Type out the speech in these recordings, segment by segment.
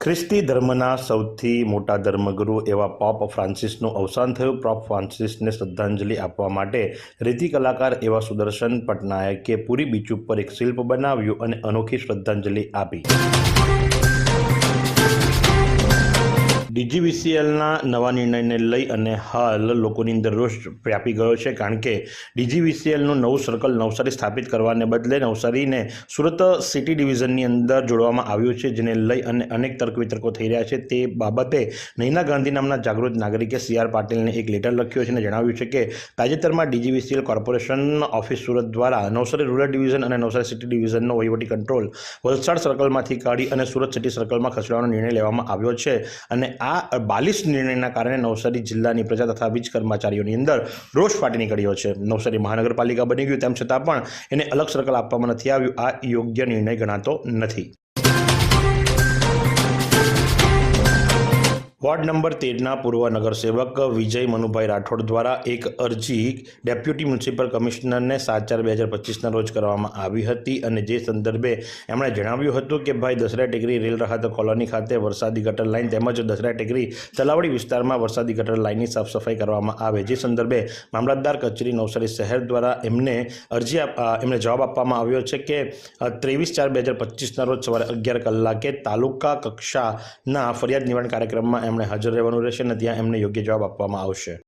ખ્રિસ્તી ધર્મના સૌથી મોટા ધર્મગુરુ એવા પોપ ફ્રાન્સિસનું અવસાન થયું. પોપ ફ્રાન્સિસને શ્રદ્ધાંજલિ આપવા માટે રીતિ કલાકાર એવા સુદર્શન પટનાયકે પૂરી બીચ ઉપર એક શિલ્પ બનાવ્યું અને અનોખી શ્રદ્ધાંજલિ આપી. ડીજીવીસીએલના નવા નિર્ણયને લઈ અને હાલ લોકોની અંદર રોષ વ્યાપી ગયો છે, કારણ કે ડીજીવીસીએલનું નવું સર્કલ નવસારી સ્થાપિત કરવાને બદલે નવસારીને સુરત સિટી ડિવિઝનની અંદર જોડવામાં આવ્યું છે, જેને લઈ અને અનેક તર્ક વિતર્કો થઈ રહ્યા છે. તે બાબતે નૈના ગાંધી નામના જાગૃત નાગરિકે સી આર પાટીલને એક લેટર લખ્યો છે અને જણાવ્યું છે કે, તાજેતરમાં ડીજીવીસીએલ કોર્પોરેશન ઓફિસ સુરત દ્વારા નવસારી રૂરલ ડિવિઝન અને નવસારી સિટી ડિવિઝનનો વહીવટી કંટ્રોલ વલસાડ સર્કલમાંથી કાઢી અને સુરત સિટી સર્કલમાં ખસેડવાનો નિર્ણય લેવામાં આવ્યો છે અને આ બાલિશ નિર્ણયના કારણે નવસારી જિલ્લાની પ્રજા તથા વીજ કર્મચારીઓની અંદર રોષ ફાટી નીકળ્યો છે. નવસારી મહાનગરપાલિકા બની ગયું તેમ છતાં પણ એને અલગ સર્કલ આપવામાં નથી આવ્યું. આ યોગ્ય નિર્ણય ગણાતો નથી. વોર્ડ નંબર તેરના પૂર્વ નગરસેવક વિજય મનુભાઈ રાઠોડ દ્વારા એક અરજી ડેપ્યુટી મ્યુનિસિપલ કમિશનરને સાત ચાર બે હજાર પચીસના રોજ કરવામાં આવી હતી અને જે સંદર્ભે એમણે જણાવ્યું હતું કે ભાઈ દસરા ટેકરી રેલ રાહત કોલોની ખાતે વરસાદી ગટર લાઇન તેમજ દસરા ટેકરી તલાવડી વિસ્તારમાં વરસાદી ગટર લાઇનની સાફ સફાઈ કરવામાં આવે, જે સંદર્ભે મામલતદાર કચેરી નવસારી શહેર દ્વારા એમને અરજી એમને જવાબ આપવામાં આવ્યો છે કે ત્રેવીસ ચાર બે હજાર પચીસના રોજ સવારે અગિયાર કલાકે તાલુકા કક્ષાના ફરિયાદ નિવારણ કાર્યક્રમમાં એમણે હાજર રહેવાનું રહેશે અને ત્યાં એમને યોગ્ય જવાબ આપવામાં આવશે.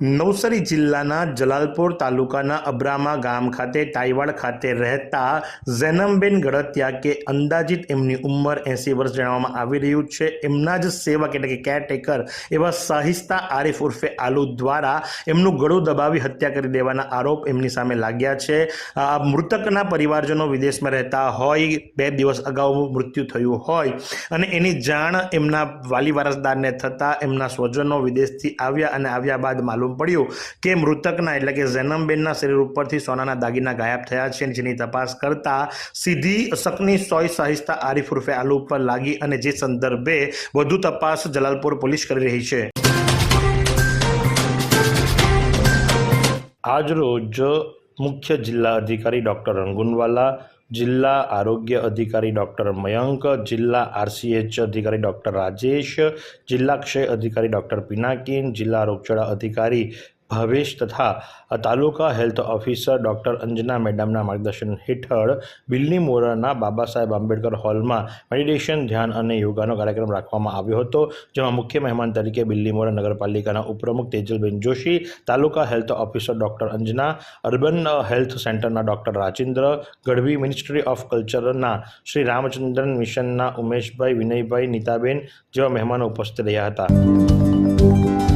નવસારી જિલ્લાના જલાલપુર તાલુકાના અબ્રામા ગામ ખાતે તાઈવાડ ખાતે રહેતા ઝેનમબેન ગળતિયા કે અંદાજિત એમની ઉંમર એંસી વર્ષ જણાવવામાં આવી રહ્યું છે. એમના જ સેવક એટલે કે કેરટેકર એવા સાહિસ્તા આરિફ ઉર્ફે આલુ દ્વારા એમનું ગળું દબાવી હત્યા કરી દેવાના આરોપ એમની સામે લાગ્યા છે. મૃતકના પરિવારજનો વિદેશમાં રહેતા હોય, બે દિવસ અગાઉ મૃત્યુ થયું હોય અને એની જાણ એમના વાલી વારસદારને થતાં એમના સ્વજનો વિદેશથી આવ્યા અને આવ્યા બાદ માલુમ પડ્યું કે મૃતકના એટલે કે ઝેનમબેનના શરીર ઉપરથી સોનાના દાગીના ગાયબ થયા છે જેની તપાસ કરતા સીધી શકની સોય શાહિસ્તા આરીફ ઉર્ફે આલુ ઉપર લાગી અને જે સંદર્ભે વધુ તપાસ જલાલપુર પોલીસ કરી રહી છે. આજરોજ મુખ્ય જિલ્લા અધિકારી ડૉક્ટર રંગુનવાલા જિલ્લા આરોગ્ય અધિકારી ડૉક્ટર મયંક, જિલ્લા આરસીએચ અધિકારી ડૉક્ટર રાજેશ, જિલ્લા ક્ષય અધિકારી ડૉક્ટર પિનાકીન, જિલ્લા રોગચાળા અધિકારી ભાવેશ તથા taluka health officer doctor Anjana મેડમના માર્ગદર્શન હેઠળ બિલની મોરાના બાબા સાહેબ આંબેડકર હોલમાં મેડિટેશન, ધ્યાન અને યોગાનો કાર્યક્રમ રાખવામાં આવ્યો હતો, જેમાં મુખ્ય મહેમાન તરીકે બિલ્લી મોરા નગરપાલિકાના ઉપપ્રમુખ Tejalben Joshi, taluka health officer doctor Anjana, urban health સેન્ટરના doctor Rajendra, Gadhvi ministry of કલ્ચરના Shri Ramachandran મિશનના ઉમેશભાઈ, વિનયભાઈ, નીતાબેન જેવા મહેમાનો ઉપસ્થિત રહ્યા હતા.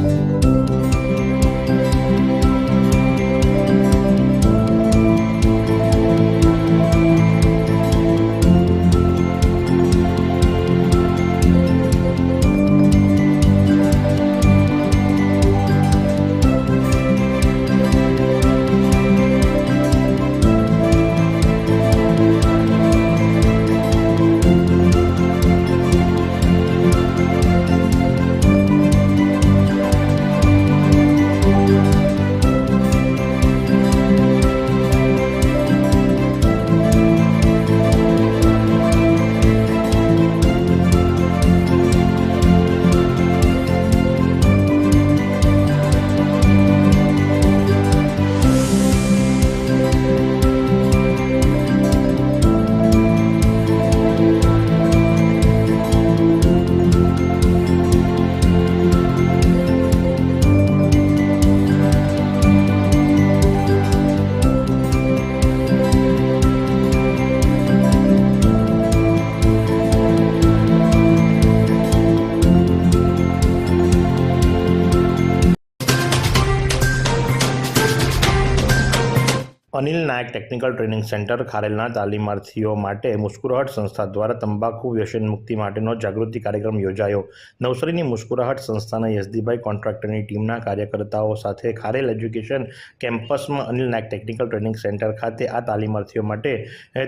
Anil Nayak technical training centre ખારેલના તાલીમાર્થીઓ માટે મુસ્કુરાહટ સંસ્થા દ્વારા તંબાકુ વ્યસન મુક્તિ માટેનો જાગૃતિ કાર્યક્રમ યોજાયો. નવસારીની મુસ્કુરાહટ સંસ્થાના યસદીભાઈ કોન્ટ્રાક્ટરની ટીમના કાર્યકર્તાઓ સાથે ખારેલ એજ્યુકેશન કેમ્પસમાં Anil Nayak technical training centre ખાતે આ તાલીમાર્થીઓ માટે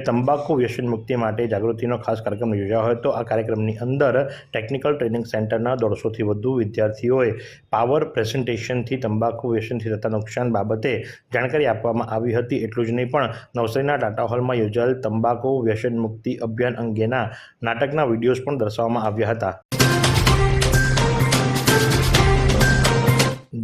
તંબાકુ વ્યસન મુક્તિ માટે જાગૃતિનો ખાસ કાર્યક્રમ યોજાયો હતો. આ કાર્યક્રમની અંદર ટેકનિકલ ટ્રેનિંગ સેન્ટરના દોઢસોથી વધુ વિદ્યાર્થીઓએ પાવર પ્રેઝન્ટેશનથી તંબાકુ વ્યસનથી થતા નુકસાન બાબતે જાણકારી આપવામાં આવી હતી. એટલું જ નહીં. પણ નવસારીના ટાટા હોલમાં યોજાયેલ તંબાકુ વ્યસન મુક્તિ અભિયાન અંગેના નાટકના વિડીયોઝ પણ દર્શાવવામાં આવ્યા હતા.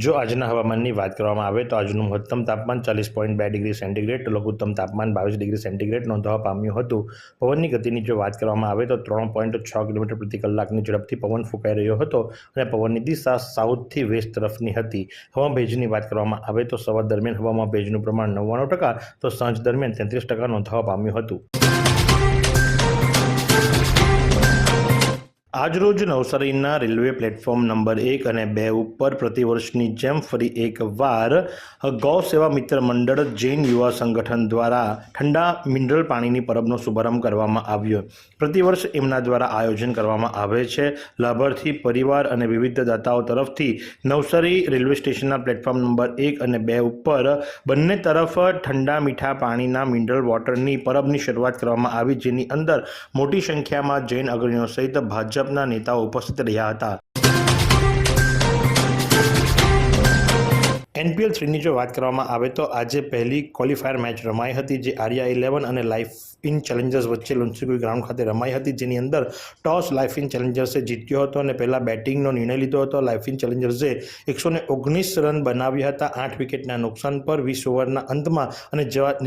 જો આજના હવામાનની વાત કરવામાં આવે તો આજનું મહત્તમ તાપમાન ચાલીસ પોઈન્ટ બે ડિગ્રી સેન્ટીગ્રેડ, લઘુત્તમ તાપમાન બાવીસ ડિગ્રી સેન્ટીગ્રેડ નોંધવા પામ્યું હતું. પવનની ગતિની જો વાત કરવામાં આવે તો ત્રણ પોઈન્ટ છ કિલોમીટર પ્રતિ કલાકની ઝડપથી પવન ફૂંકાઈ રહ્યો હતો અને પવનની દિશા સાઉથથી વેસ્ટ તરફની હતી. હવા ભેજની વાત કરવામાં આવે તો સવાર દરમિયાન હવામાં ભેજનું પ્રમાણ નવ્વાણું ટકા, તો સાંજ દરમિયાન તેત્રીસ ટકા નોંધવા પામ્યું હતું. આજરોજ નવસારીના રેલવે પ્લેટફોર્મ નંબર એક અને બે ઉપર પ્રતિવર્ષની જેમ ફરી એકવાર ગૌ સેવા મિત્ર મંડળ જૈન યુવા સંગઠન દ્વારા ઠંડા મિનરલ પાણીની પરબનો શુભારંભ કરવામાં આવ્યો. પ્રતિવર્ષ એમના દ્વારા આયોજન કરવામાં આવે છે. લાભાર્થી પરિવાર અને વિવિધ દાતાઓ તરફથી નવસારી રેલવે સ્ટેશનના પ્લેટફોર્મ નંબર એક અને બે ઉપર બંને તરફ ઠંડા મીઠા પાણીના મિનરલ વોટરની પરબની શરૂઆત કરવામાં આવી, જેની અંદર મોટી સંખ્યામાં જૈન અગ્રણીઓ સહિત ભાજપના નેતાઓ ઉપસ્થિત રહ્યા હતા. એનપીએલ થ્રીની જો વાત કરવામાં આવે તો આજે પહેલી ક્વોલિફાયર મેચ રમાઈ હતી, જે Arya eleven and life in challengers વચ્ચે લુન્સીકુઈ ગ્રાઉન્ડ ખાતે રમાઈ હતી, જેની અંદર ટોસ લાઇફ ઇન ચેલેન્જર્સે જીત્યો હતો અને પહેલાં બેટિંગનો નિર્ણય લીધો હતો. લાઇફ ઇન ચેલેન્જર્સે એકસો ઓગણીસ રન બનાવ્યા હતા, આઠ વિકેટના નુકસાન પર, વીસ ઓવરના અંતમાં અને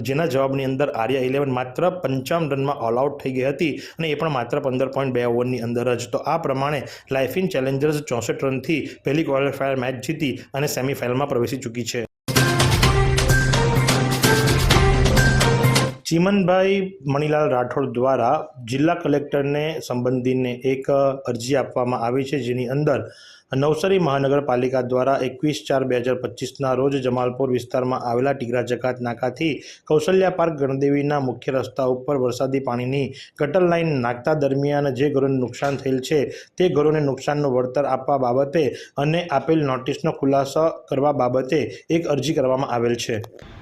જેના જવાબની અંદર આર્યા ઇલેવન માત્ર પંચાવન રનમાં ઓલ આઉટ થઈ ગઈ હતી અને એ પણ માત્ર પંદર પોઈન્ટ બે ઓવરની અંદર જ. તો આ પ્રમાણે લાઇફ ઇન ચેલેન્જર્સ ચોસઠ રનથી પહેલી ક્વોલિફાયર મેચ જીતી અને સેમીફાઇનલમાં પ્રવેશી ચૂકી છે. ચીમનભાઈ મણીલાલ રાઠોડ દ્વારા જિલ્લા કલેક્ટરને સંબંધીને એક અરજી આપવામાં આવી છે, જેની અંદર નવસારી મહાનગરપાલિકા દ્વારા એકવીસ ચાર બે હજાર પચીસના રોજ જમાલપુર વિસ્તારમાં આવેલા ટીગરા જકાત નાકાથી કૌશલ્યા પાર્ક ગણદેવીના મુખ્ય રસ્તા ઉપર વરસાદી પાણીની ગટર લાઇન નાખતા દરમિયાન જે ઘરોને નુકસાન થયેલ છે, તે ઘરોને નુકસાનનું વળતર આપવા બાબતે અને આપેલ નોટિસનો ખુલાસો કરવા બાબતે એક અરજી કરવામાં આવેલ છે.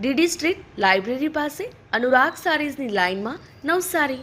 DD street library પાસે અનુરાગ સારીઝની લાઇનમાં નવસારી.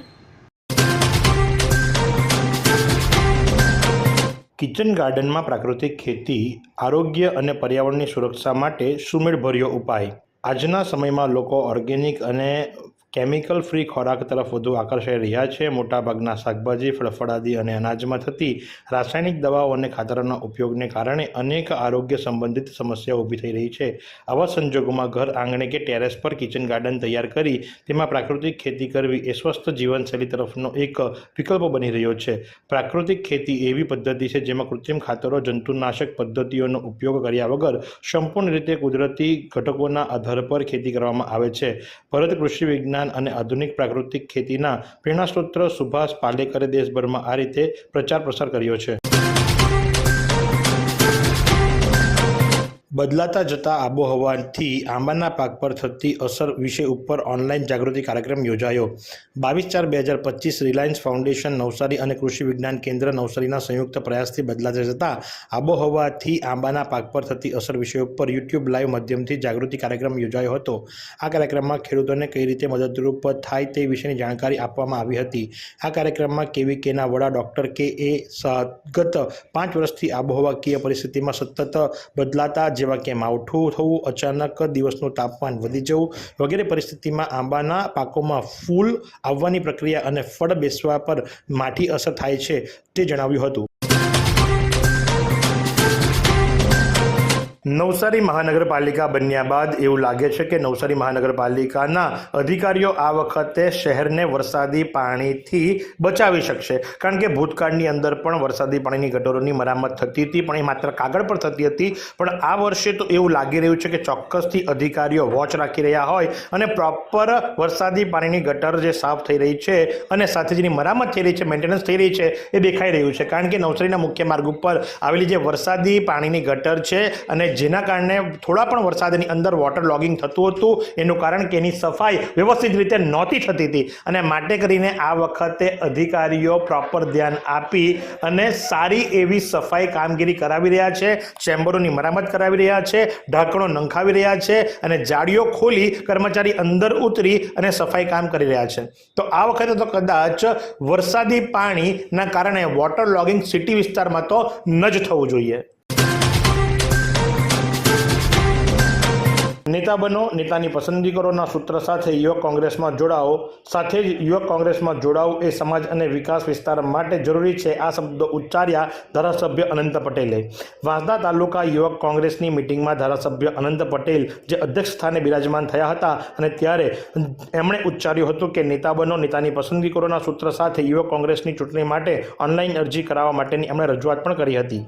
કિચન ગાર્ડનમાં પ્રાકૃતિક ખેતી, આરોગ્ય અને પર્યાવરણની સુરક્ષા માટે સુમેળભર્યો ઉપાય. આજના સમયમાં લોકો ઓર્ગેનિક અને કેમિકલ ફ્રી ખોરાક તરફ વધુ આકર્ષાઈ રહ્યા છે. મોટાભાગના શાકભાજી ફળફળાદી અને અનાજમાં થતી રાસાયણિક દવાઓ અને ખાતરોના ઉપયોગને કારણે અનેક આરોગ્ય સંબંધિત સમસ્યાઓ ઊભી થઈ રહી છે. આવા સંજોગોમાં ઘર આંગણે કે ટેરેસ પર કિચન ગાર્ડન તૈયાર કરી તેમાં પ્રાકૃતિક ખેતી કરવી એ સ્વસ્થ જીવનશૈલી તરફનો એક વિકલ્પ બની રહ્યો છે. પ્રાકૃતિક ખેતી એવી પદ્ધતિ છે જેમાં કૃત્રિમ ખાતરો, જંતુનાશક પદ્ધતિઓનો ઉપયોગ કર્યા વગર સંપૂર્ણ રીતે કુદરતી ઘટકોના આધાર પર ખેતી કરવામાં આવે છે. ભરત કૃષિ વિજ્ઞાન અને આધુનિક પ્રાકૃતિક ખેતીના પ્રેરણાસ્ત્રોત સુભાષ પાલેકરે દેશભરમાં આ રીતે પ્રચાર પ્રસાર કર્યો છે. બદલાતા જતા આબોહવાથી આંબાના પાક પર થતી અસર વિશે ઉપર ઓનલાઈન જાગૃતિ કાર્યક્રમ યોજાયો. બાવીસ ચાર બે હજાર પચીસ રિલાયન્સ ફાઉન્ડેશન નવસારી અને કૃષિ વિજ્ઞાન કેન્દ્ર નવસારીના સંયુક્ત પ્રયાસથી બદલાતા જતા આબોહવાથી આંબાના પાક પર થતી અસર વિષય ઉપર યુટ્યુબ લાઈવ માધ્યમથી જાગૃતિ કાર્યક્રમ યોજાયો હતો. આ કાર્યક્રમમાં ખેડૂતોને કઈ રીતે મદદરૂપ થાય તે વિશેની જાણકારી આપવામાં આવી હતી. આ કાર્યક્રમમાં કેવીકેના વડા ડૉક્ટર કે એ ગત પાંચ વર્ષથી આબોહવાકીય પરિસ્થિતિમાં સતત બદલાતા જેવા કે માવઠું થવું, અચાનક દિવસનું તાપમાન વધી જવું વગેરે પરિસ્થિતિમાં આંબાના પાકોમાં ફૂલ આવવાની પ્રક્રિયા અને ફળ બેસવા પર માઠી અસર થાય છે તે જણાવ્યું હતું. નવસારી મહાનગરપાલિકા બન્યા બાદ એવું લાગે છે કે નવસારી મહાનગરપાલિકાના અધિકારીઓ આ વખતે શહેરને વરસાદી પાણીથી બચાવી શકશે. કારણ કે ભૂતકાળની અંદર પણ વરસાદી પાણીની ગટરોની મરામત થતી હતી, પણ એ માત્ર કાગળ પર થતી હતી. પણ આ વર્ષે તો એવું લાગી રહ્યું છે કે ચોક્કસથી અધિકારીઓ વોચ રાખી રહ્યા હોય અને પ્રોપર વરસાદી પાણીની ગટર જે સાફ થઈ રહી છે અને સાથે જેની મરામત થઈ રહી છે, મેન્ટેનન્સ થઈ રહી છે, એ દેખાઈ રહ્યું છે. કારણ કે નવસારીના મુખ્ય માર્ગ ઉપર આવેલી જે વરસાદી પાણીની ગટર છે અને જેના કારણે થોડા પણ વરસાદની અંદર વોટર લોગિંગ થતું હતું. એનું કારણ કે એની સફાઈ વ્યવસ્થિત રીતે નહોતી થતી હતી. અને માટે કરીને આ વખતે અધિકારીઓ પ્રોપર ધ્યાન આપી અને સારી એવી સફાઈ કામગીરી કરાવી રહ્યા છે. ચેમ્બરોની મરામત કરાવી રહ્યા છે. ઢાંકણો નંખાવી રહ્યા છે. અને જાળીઓ ખોલી કર્મચારી અંદર ઉતરી અને સફાઈ કામ કરી રહ્યા છે. તો આ વખતે તો કદાચ વરસાદી પાણીના કારણે વોટર લોગિંગ સિટી વિસ્તારમાં તો ન જ થવું જોઈએ. નેતા બનો, નેતાની પસંદગી કરોના સૂત્ર સાથે યુવક કોંગ્રેસમાં જોડાઓ, સાથે જ યુવક કોંગ્રેસમાં જોડાવું એ સમાજ અને વિકાસ વિસ્તાર માટે જરૂરી છે, આ શબ્દો ઉચ્ચાર્યા ધારાસભ્ય અનંત પટેલે. વાંસદા તાલુકા યુવક કોંગ્રેસની મિટિંગમાં ધારાસભ્ય અનંત પટેલ જે અધ્યક્ષ સ્થાને બિરાજમાન થયા હતા અને ત્યારે એમણે ઉચ્ચાર્યું હતું કે નેતા બનો, નેતાની પસંદગી કરોના સૂત્ર સાથે યુવક કોંગ્રેસની ચૂંટણી માટે ઓનલાઈન અરજી કરાવવા માટેની એમણે રજૂઆત પણ કરી હતી.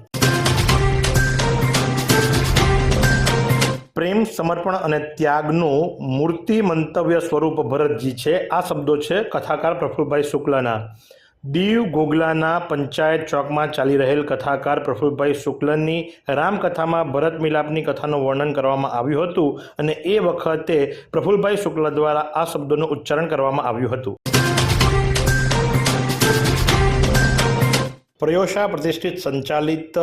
પ્રેમ, સમર્પણ અને ત્યાગનું મૂર્તિ મંતવ્ય સ્વરૂપ ભરતજી છે. આ શબ્દો છે કથાકાર પ્રફુલભાઈ શુક્લના. દીવ ગોગલાના પંચાયત ચોકમાં ચાલી રહેલ કથાકાર પ્રફુલભાઈ શુક્લની રામકથામાં ભરત મિલાપની કથાનું વર્ણન કરવામાં આવ્યું હતું અને એ વખતે પ્રફુલભાઈ શુક્લ દ્વારા આ શબ્દોનું ઉચ્ચારણ કરવામાં આવ્યું હતું. પ્રયોશા પ્રતિષ્ઠિત સંચાલિત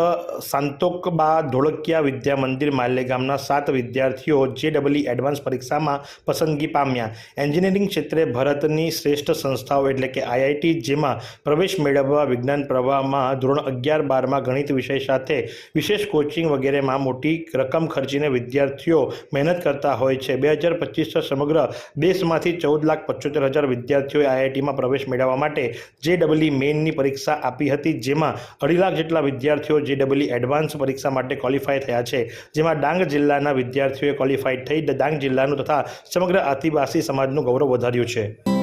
સાંતોકબા ધોળકિયા વિદ્યા મંદિર માલ્ય ગામના સાત વિદ્યાર્થીઓ જે ડબલઈ એડવાન્સ પરીક્ષામાં પસંદગી પામ્યા. એન્જિનિયરિંગ ક્ષેત્રે ભારતની શ્રેષ્ઠ સંસ્થાઓ એટલે કે આઈઆઈટી, જેમાં પ્રવેશ મેળવવા, વિજ્ઞાન પ્રવાહમાં ધોરણ અગિયાર બારમાં ગણિત વિષય સાથે વિશેષ કોચિંગ વગેરેમાં મોટી રકમ ખર્ચીને વિદ્યાર્થીઓ મહેનત કરતા હોય છે. બે હજાર પચીસ સમગ્ર દેશમાંથી ચૌદ લાખ પચોતેર હજાર વિદ્યાર્થીઓએ આઈઆઈટીમાં પ્રવેશ મેળવવા માટે જે ડબલઈ મેઇનની પરીક્ષા આપી હતી જેમાં અઢી લાખ જેટલા વિદ્યાર્થીઓ જે ડબલઈ એડવાન્સ પરીક્ષા માટે ક્વોલિફાય થયા છે. જેમાં ડાંગ જિલ્લાના વિદ્યાર્થીઓએ ક્વોલિફાઈડ થઈ ડાંગ જિલ્લાનું તથા સમગ્ર આદિવાસી સમાજનું ગૌરવ વધાર્યું છે.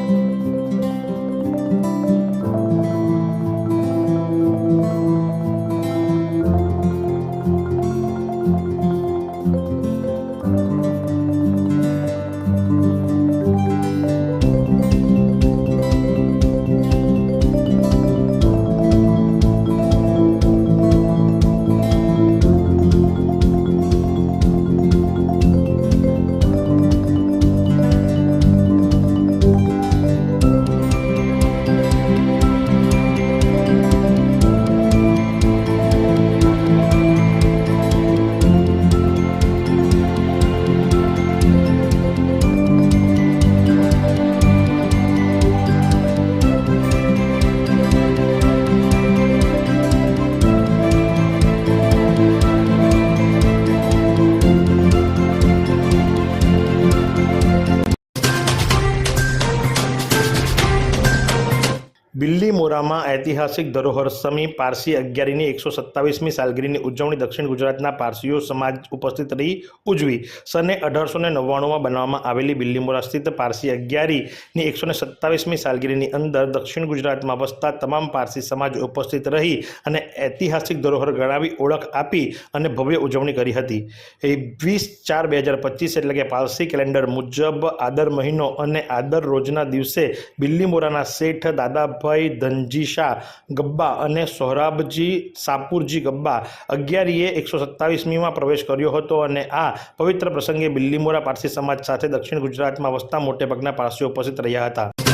બિલ્લીમોરામાં ઐતિહાસિક ધરોહર સમી પારસી અગિયારીની એકસો સત્તાવીસમી સાલગીરીની ઉજવણી દક્ષિણ ગુજરાતના પારસીઓ સમાજ ઉપસ્થિત રહી ઉજવી. સને અઢારસો ને નવ્વાણુંમાં બનાવવામાં આવેલી બિલ્લીમોરા સ્થિત પારસી અગિયારીની એકસો ને સત્તાવીસમી સાલગીરીની અંદર દક્ષિણ ગુજરાતમાં વસતા તમામ પારસી સમાજ ઉપસ્થિત રહી અને ઐતિહાસિક ધરોહર ગણાવી ઓળખ આપી અને ભવ્ય ઉજવણી કરી હતી. એ વીસ ચાર બે હજાર પચીસ એટલે કે પારસી કેલેન્ડર મુજબ આદર મહિનો અને આદર રોજના દિવસે બિલ્લીમોરાના શેઠ દાદાભાઈ ધનજીશા ગબ્બા અને સોહરાબજી સાપુરજી ગબ્બા અગિયારીએ એકસો સત્તાવીસમીમાં પ્રવેશ કર્યો હતો અને આ પવિત્ર પ્રસંગે બિલ્લીમોરા પારસી સમાજ સાથે દક્ષિણ ગુજરાતમાં વસતા મોટેભાગના પારસીઓ ઉપસ્થિત રહ્યા હતા.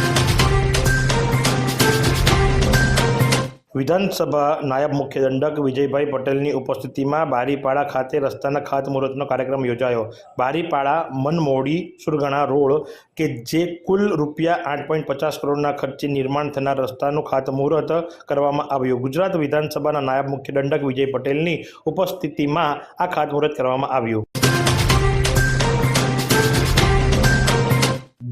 વિધાનસભા નાયબ મુખ્ય દંડક વિજયભાઈ પટેલની ઉપસ્થિતિમાં બારીપાડા ખાતે રસ્તાના ખાતમુહૂર્તનો કાર્યક્રમ યોજાયો. બારીપાડા, મનમોડી, સુરગણા રોડ કે જે કુલ રૂપિયા આઠ પોઈન્ટ પચાસ કરોડના ખર્ચે નિર્માણ થનાર રસ્તાનું ખાતમુહૂર્ત કરવામાં આવ્યું. ગુજરાત વિધાનસભાના નાયબ મુખ્ય દંડક વિજય પટેલની ઉપસ્થિતિમાં આ ખાતમુહૂર્ત કરવામાં આવ્યું.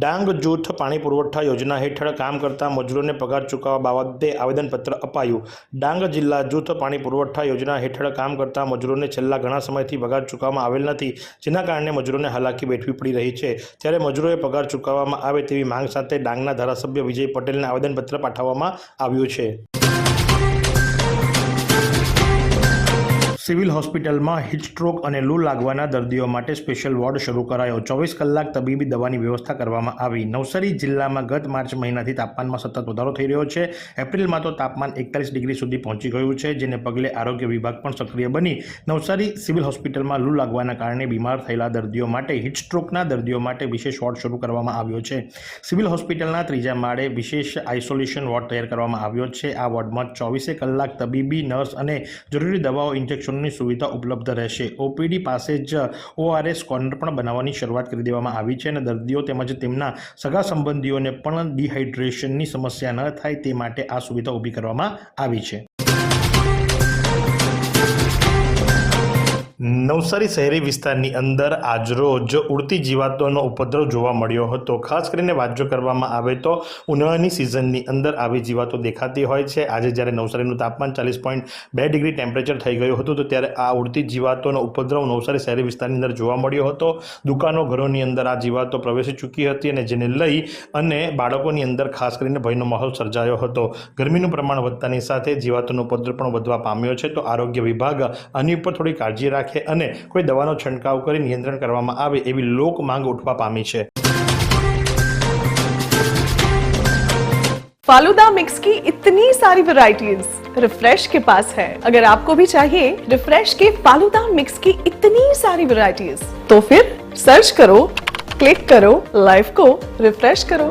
ડાંગ જૂથ પાણી પુરવઠા યોજના હેઠળ કામ કરતા મજૂરોને પગાર ચૂકવવા બાબતે આવેદનપત્ર અપાયું. ડાંગ જિલ્લા જૂથ પાણી પુરવઠા યોજના હેઠળ કામ કરતા મજૂરોને છેલ્લા ઘણા સમયથી પગાર ચૂકવવામાં આવેલ નથી, જેના કારણે મજૂરોને હાલાકી વેઠવી પડી રહી છે. ત્યારે મજૂરોએ પગાર ચૂકવવામાં આવે તેવી માંગ સાથે ડાંગના ધારાસભ્ય વિજય પટેલને આવેદનપત્ર પાઠવવામાં આવ્યું છે. સિવિલ હોસ્પિટલમાં હિટસ્ટ્રોક અને લૂ લાગવાના દર્દીઓ માટે સ્પેશિયલ વોર્ડ શરૂ કરાયો. ચોવીસ કલાક તબીબી દવાની વ્યવસ્થા કરવામાં આવી. નવસારી જિલ્લામાં ગત માર્ચ મહિનાથી તાપમાનમાં સતત વધારો થઈ રહ્યો છે. એપ્રિલમાં તો તાપમાન એકતાલીસ ડિગ્રી સુધી પહોંચી ગયું છે, જેને પગલે આરોગ્ય વિભાગ પણ સક્રિય બની. નવસારી સિવિલ હોસ્પિટલમાં લૂ લાગવાના કારણે બીમાર થયેલા દર્દીઓ માટે હિટસ્ટ્રોકના દર્દીઓ માટે વિશેષ વોર્ડ શરૂ કરવામાં આવ્યો છે. સિવિલ હોસ્પિટલના ત્રીજા માળે વિશેષ આઇસોલેશન વોર્ડ તૈયાર કરવામાં આવ્યો છે. આ વોર્ડમાં ચોવીસે કલાક તબીબી, નર્સ અને જરૂરી દવાઓ ઇન્જેક્શનની સુવિધા ઉપલબ્ધ રહેશે. ઓપીડી પાસે જ ઓઆરએસ કોર્નર પણ બનાવવાની શરૂઆત કરી દેવામાં આવી છે અને દર્દીઓ તેમજ તેમના સગા સંબંધીઓને પણ ડિહાઇડ્રેશનની સમસ્યા ન થાય તે માટે આ સુવિધા ઊભી કરવામાં આવી છે. નવસારી શહેરી વિસ્તારની અંદર આજરોજ ઉડતી જીવાતોનો ઉપદ્રવ જોવા મળ્યો હતો. ખાસ કરીને જો કરવામાં આવે તો ઉનાળાની સિઝનની અંદર આવી જીવાતો દેખાતી હોય છે. આજે જ્યારે નવસારીનું તાપમાન ચાલીસ પોઈન્ટ બે ડિગ્રી ટેમ્પરેચર થઈ ગયું હતું, તો ત્યારે આ ઉડતી જીવાતોનો ઉપદ્રવ નવસારી શહેરી વિસ્તારની અંદર જોવા મળ્યો હતો. દુકાનો ઘરોની અંદર આ જીવાતો પ્રવેશી ચૂકી હતી અને જેને લઈ અને બાળકોની અંદર ખાસ કરીને ભયનો માહોલ સર્જાયો હતો. ગરમીનું પ્રમાણ વધતાની સાથે જીવાતોનો ઉપદ્રવ પણ વધવા પામ્યો છે. તો આરોગ્ય વિભાગ આની ઉપર થોડી કાળજી રાખે અને કોઈ દવાનો છંટકાવ કરી નિયંત્રણ કરવામાં આવે એવી લોક માંગ ઉઠવા પામી છે फालूदा मिक्स की इतनी सारी वैरायटीज रिफ्रेश के पास है अगर आपको भी चाहिए रिफ्रेश के फालूदा मिक्स की इतनी सारी वैरायटीज तो फिर सर्च करो क्लिक करो लाइफ को रिफ्रेश करो